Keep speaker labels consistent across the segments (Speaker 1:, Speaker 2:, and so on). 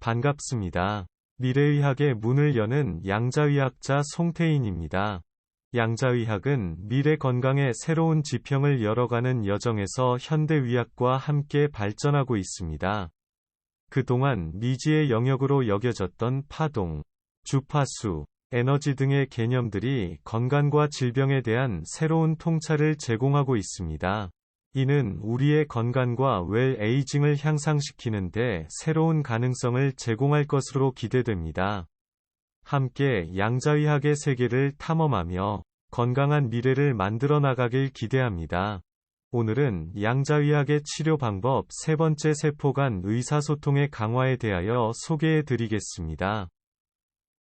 Speaker 1: 반갑습니다. 미래의학의 문을 여는 양자의학자 송태인입니다. 양자의학은 미래 건강의 새로운 지평을 열어가는 여정에서 현대의학과 함께 발전하고 있습니다. 그동안 미지의 영역으로 여겨졌던 파동, 주파수, 에너지 등의 개념들이 건강과 질병에 대한 새로운 통찰을 제공하고 있습니다. 이는 우리의 건강과 웰 에이징을 향상시키는데 새로운 가능성을 제공할 것으로 기대됩니다. 함께 양자의학의 세계를 탐험하며 건강한 미래를 만들어 나가길 기대합니다. 오늘은 양자의학의 치료 방법 세 번째 세포 간 의사소통의 강화에 대하여 소개해 드리겠습니다.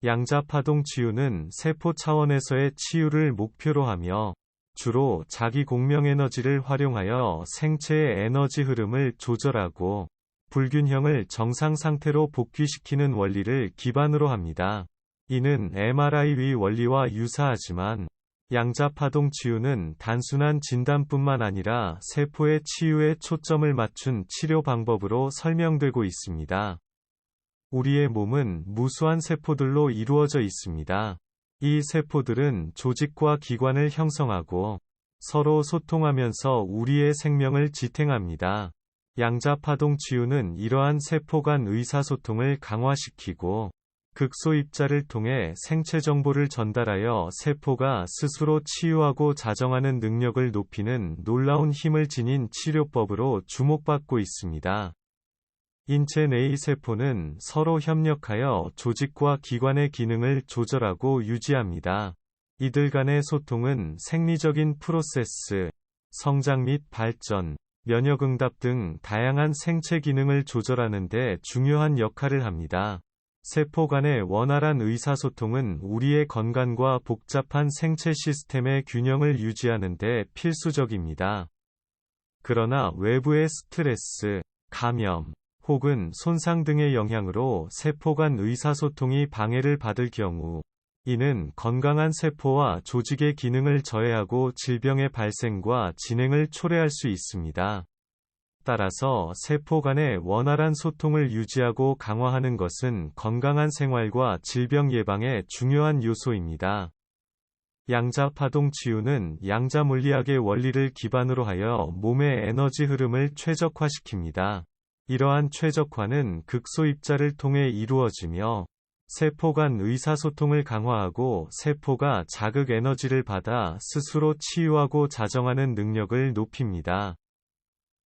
Speaker 1: 양자파동 치유는 세포 차원에서의 치유를 목표로 하며 주로 자기 공명 에너지를 활용하여 생체의 에너지 흐름을 조절하고 불균형을 정상 상태로 복귀시키는 원리를 기반으로 합니다. 이는 MRI 위 원리와 유사하지만 양자파동 치유는 단순한 진단뿐만 아니라 세포의 치유에 초점을 맞춘 치료 방법으로 설명되고 있습니다. 우리의 몸은 무수한 세포들로 이루어져 있습니다. 이 세포들은 조직과 기관을 형성하고 서로 소통하면서 우리의 생명을 지탱합니다. 양자파동 치유는 이러한 세포 간 의사소통을 강화시키고 극소 입자를 통해 생체 정보를 전달하여 세포가 스스로 치유하고 자정하는 능력을 높이는 놀라운 힘을 지닌 치료법으로 주목받고 있습니다. 인체 내의 세포는 서로 협력하여 조직과 기관의 기능을 조절하고 유지합니다. 이들 간의 소통은 생리적인 프로세스, 성장 및 발전, 면역응답 등 다양한 생체 기능을 조절하는 데 중요한 역할을 합니다. 세포 간의 원활한 의사소통은 우리의 건강과 복잡한 생체 시스템의 균형을 유지하는 데 필수적입니다. 그러나 외부의 스트레스, 감염, 혹은 손상 등의 영향으로 세포 간 의사소통이 방해를 받을 경우 이는 건강한 세포와 조직의 기능을 저해하고 질병의 발생과 진행을 초래할 수 있습니다. 따라서 세포 간의 원활한 소통을 유지하고 강화하는 것은 건강한 생활과 질병 예방의 중요한 요소입니다. 양자 파동 치유는 양자 물리학의 원리를 기반으로 하여 몸의 에너지 흐름을 최적화시킵니다. 이러한 최적화는 극소 입자를 통해 이루어지며 세포 간 의사소통을 강화하고 세포가 자극 에너지를 받아 스스로 치유하고 자정하는 능력을 높입니다.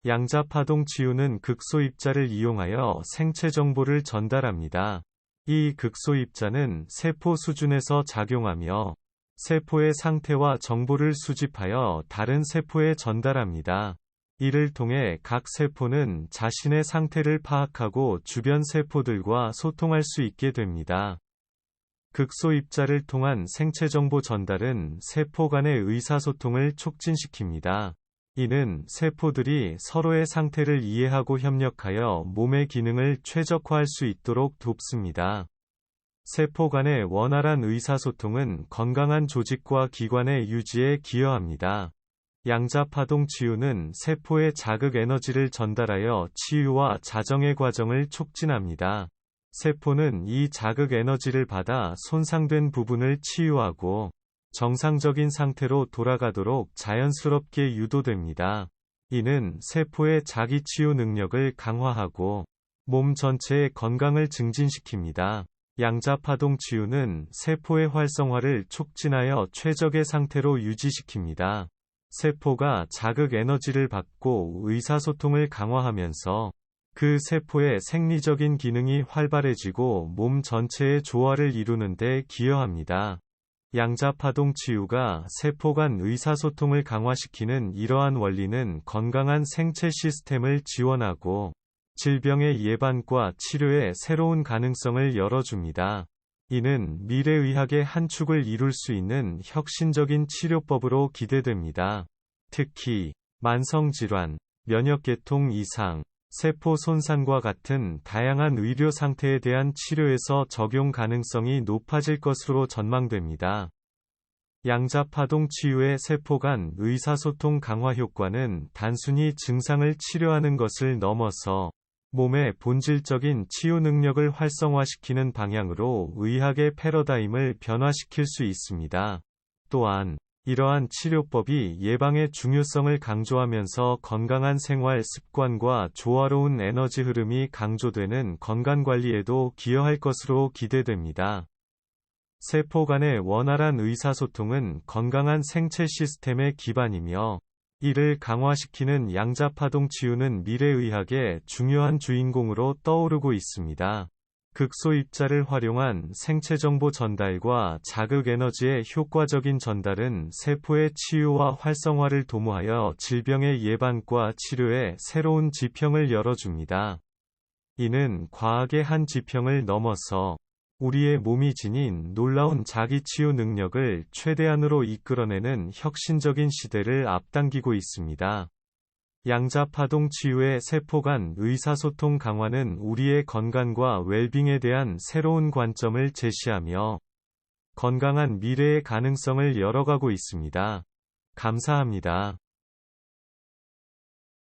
Speaker 1: 양자파동 치유는 극소 입자를 이용하여 생체 정보를 전달합니다. 이 극소 입자는 세포 수준에서 작용하며 세포의 상태와 정보를 수집하여 다른 세포에 전달합니다. 이를 통해 각 세포는 자신의 상태를 파악하고 주변 세포들과 소통할 수 있게 됩니다. 극소 입자를 통한 생체 정보 전달은 세포 간의 의사소통을 촉진시킵니다. 이는 세포들이 서로의 상태를 이해하고 협력하여 몸의 기능을 최적화할 수 있도록 돕습니다. 세포 간의 원활한 의사소통은 건강한 조직과 기관의 유지에 기여합니다. 양자파동 치유는 세포에 자극 에너지를 전달하여 치유와 자정의 과정을 촉진합니다. 세포는 이 자극 에너지를 받아 손상된 부분을 치유하고 정상적인 상태로 돌아가도록 자연스럽게 유도됩니다. 이는 세포의 자기 치유 능력을 강화하고 몸 전체의 건강을 증진시킵니다. 양자파동 치유는 세포의 활성화를 촉진하여 최적의 상태로 유지시킵니다. 세포가 자극 에너지를 받고 의사소통을 강화하면서 그 세포의 생리적인 기능이 활발해지고 몸 전체의 조화를 이루는데 기여합니다. 양자파동 치유가 세포 간 의사소통을 강화시키는 이러한 원리는 건강한 생체 시스템을 지원하고 질병의 예방과 치료의 새로운 가능성을 열어줍니다. 이는 미래의학의 한 축을 이룰 수 있는 혁신적인 치료법으로 기대됩니다. 특히 만성질환, 면역계통 이상, 세포 손상과 같은 다양한 의료 상태에 대한 치료에서 적용 가능성이 높아질 것으로 전망됩니다. 양자파동 치유의 세포 간 의사소통 강화 효과는 단순히 증상을 치료하는 것을 넘어서 몸의 본질적인 치유 능력을 활성화시키는 방향으로 의학의 패러다임을 변화시킬 수 있습니다. 또한 이러한 치료법이 예방의 중요성을 강조하면서 건강한 생활 습관과 조화로운 에너지 흐름이 강조되는 건강관리에도 기여할 것으로 기대됩니다. 세포 간의 원활한 의사소통은 건강한 생체 시스템의 기반이며 이를 강화시키는 양자파동 치유는 미래의학의 중요한 주인공으로 떠오르고 있습니다. 극소 입자를 활용한 생체 정보 전달과 자극 에너지의 효과적인 전달은 세포의 치유와 활성화를 도모하여 질병의 예방과 치료에 새로운 지평을 열어줍니다. 이는 과학의 한 지평을 넘어서 우리의 몸이 지닌 놀라운 자기 치유 능력을 최대한으로 이끌어내는 혁신적인 시대를 앞당기고 있습니다. 양자파동 치유의 세포 간 의사소통 강화는 우리의 건강과 웰빙에 대한 새로운 관점을 제시하며 건강한 미래의 가능성을 열어가고 있습니다. 감사합니다.